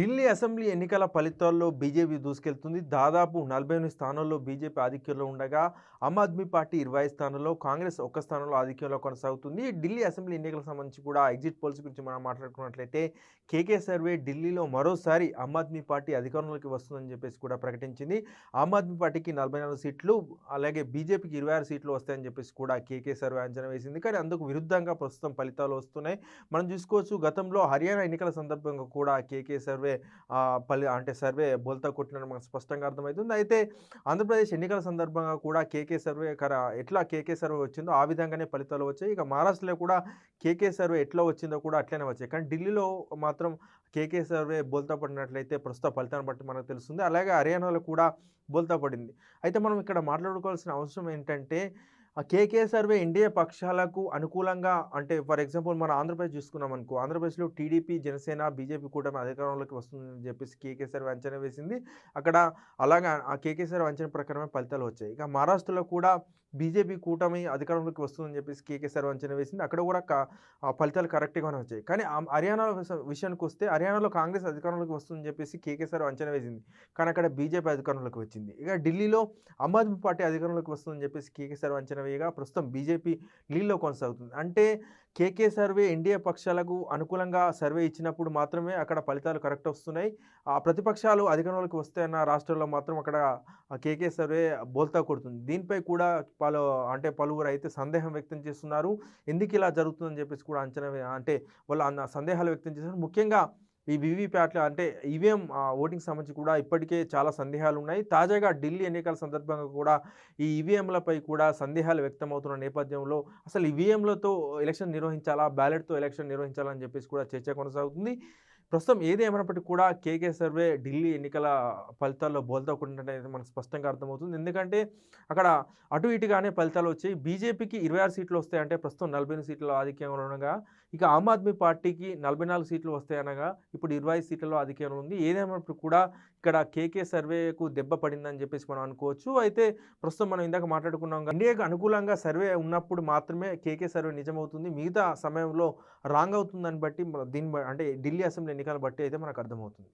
Delhi assembly ఎన్నికల ఫలితాల్లో BJP దూసుకెళ్తుంది. దాదాపు నలభై ఎనిమిది స్థానాల్లో బీజేపీ ఆధిక్యంలో ఉండగా ఆమ్ ఆద్మీ పార్టీ ఇరవై స్థానంలో కాంగ్రెస్ ఒక్క స్థానంలో ఆధిక్యంలో కొనసాగుతుంది. ఢిల్లీ అసెంబ్లీ ఎన్నికలకు సంబంధించి కూడా ఎగ్జిట్ పోల్స్ గురించి మనం మాట్లాడుకున్నట్లయితే కేకే సర్వే ఢిల్లీలో మరోసారి ఆమ్ ఆద్మీ పార్టీ అధికారంలోకి వస్తుందని చెప్పేసి కూడా ప్రకటించింది. ఆమ్ ఆద్మీ పార్టీకి నలభై నాలుగు సీట్లు అలాగే బీజేపీకి ఇరవై ఆరు సీట్లు వస్తాయని చెప్పేసి కూడా కేకే సర్వే అంచనా వేసింది. కానీ అందుకు విరుద్ధంగా ప్రస్తుతం ఫలితాలు వస్తున్నాయి. మనం చూసుకోవచ్చు గతంలో హర్యానా ఎన్నికల సందర్భంగా కూడా కేకే సర్వే సర్వే పలి అంటే సర్వే బోల్తా కొట్టినట్టు మనకు స్పష్టంగా అర్థమవుతుంది అయితే ఆంధ్రప్రదేశ్ ఎన్నికల సందర్భంగా కూడా కేకే సర్వే కర ఎట్లా కేకే సర్వే వచ్చిందో ఆ విధంగానే ఫలితాలు వచ్చాయి. ఇక మహారాష్ట్రలో కూడా కేకే సర్వే ఎట్లా వచ్చిందో కూడా అట్లనే వచ్చాయి. కానీ ఢిల్లీలో మాత్రం కేకే సర్వే బోల్తా పడినట్లయితే ప్రస్తుత ఫలితాన్ని బట్టి మనకు తెలుస్తుంది. అలాగే హర్యానాలో కూడా బోల్తా పడింది. అయితే మనం ఇక్కడ మాట్లాడుకోవాల్సిన అవసరం ఏంటంటే కేకే సర్వే ఎన్డీఏ పక్షాలకు అనుకూలంగా అంటే ఫర్ ఎగ్జాంపుల్ మన ఆంధ్రప్రదేశ్ చూసుకున్నాం అనుకో ఆంధ్రప్రదేశ్లో టీడీపీ జనసేన బీజేపీ కూటమి అధికారంలోకి వస్తుందని చెప్పేసి కేకే సర్వే అంచనా వేసింది. అక్కడ అలాగా ఆ కేకే సర్వే అంచనా ప్రకారమే ఫలితాలు వచ్చాయి. ఇక మహారాష్ట్రలో కూడా బీజేపీ కూటమి అధికారంలోకి వస్తుందని చెప్పేసి కేకే సర్వే అంచనా వేసింది. అక్కడ కూడా క- ఫలితాలు కరెక్ట్గానే వచ్చాయి. కానీ హర్యానా విషయానికి వస్తే హర్యానాలో కాంగ్రెస్ అధికారంలోకి వస్తుందని చెప్పేసి కేకే సర్వే అంచనా వేసింది. కానీ అక్కడ బీజేపీ అధికారంలోకి వచ్చింది. ఇక ఢిల్లీలో ఆమ్ ఆద్మీ పార్టీ అధికారంలోకి వస్తుందని చెప్పేసి కేకే సర్వే అంచనా వేయగా ప్రస్తుతం బీజేపీ ఢిల్లీలో కొనసాగుతుంది. అంటే కేకే సర్వే ఎన్డీఏ పక్షాలకు అనుకూలంగా సర్వే ఇచ్చినప్పుడు మాత్రమే అక్కడ ఫలితాలు కరెక్ట్ వస్తున్నాయి. ఆ ప్రతిపక్షాలు అధికారంలోకి వస్తాయన్న రాష్ట్రంలో మాత్రం అక్కడ కేకే సర్వే బోల్తా కొడుతుంది. దీనిపై కూడా పలు అంటే పలువురు అయితే సందేహం వ్యక్తం చేస్తున్నారు. ఎందుకు ఇలా జరుగుతుందని చెప్పేసి కూడా అంచనా అంటే వాళ్ళు అన్న సందేహాలు వ్యక్తం చేస్తున్నారు. ముఖ్యంగా ఈ వివిప్యాట్లు అంటే ఈవీఎం ఓటింగ్ సంబంధించి కూడా ఇప్పటికే చాలా సందేహాలు ఉన్నాయి. తాజాగా ఢిల్లీ ఎన్నికల సందర్భంగా కూడా ఈ ఈవీఎంలపై కూడా సందేహాలు వ్యక్తమవుతున్న నేపథ్యంలో అసలు ఈవీఎంలతో ఎలక్షన్ నిర్వహించాలా? బ్యాలెట్తో ఎలక్షన్ నిర్వహించాలని చెప్పేసి కూడా చర్చ కొనసాగుతుంది. ప్రస్తుతం ఏది ఏమైనప్పటికీ కూడా కేకే సర్వే ఢిల్లీ ఎన్నికల ఫలితాల్లో బోల్తా కొట్టినట్టు మనకు స్పష్టంగా అర్థమవుతుంది. ఎందుకంటే అక్కడ అటు ఇటుగానే ఫలితాలు వచ్చాయి. బీజేపీకి ఇరవై ఆరు సీట్లు వస్తాయంటే ప్రస్తుతం నలభై ఎనిమిది సీట్లు ఆధిక్యంలో ఉండగా ఇక ఆమ్ ఆద్మీ పార్టీకి నలభై నాలుగు సీట్లు వస్తాయనగా ఇప్పుడు ఇరవై ఐదు సీట్లలో ఆధిక్యంలో ఉంది. ఏదేమైనప్పుడు కూడా ఇక్కడ కేకే సర్వేకు దెబ్బ పడిందని చెప్పేసి మనం అనుకోవచ్చు. అయితే ప్రస్తుతం మనం ఇందాక మాట్లాడుకున్నాం కదా, ఇండియాకు అనుకూలంగా సర్వే ఉన్నప్పుడు మాత్రమే కేకే సర్వే నిజమవుతుంది. మిగతా సమయంలో రాంగ్ అవుతుందని బట్టి దీన్ని అంటే ఢిల్లీ అసెంబ్లీ ఎన్నికలు బట్టి అయితే మనకు అర్థమవుతుంది.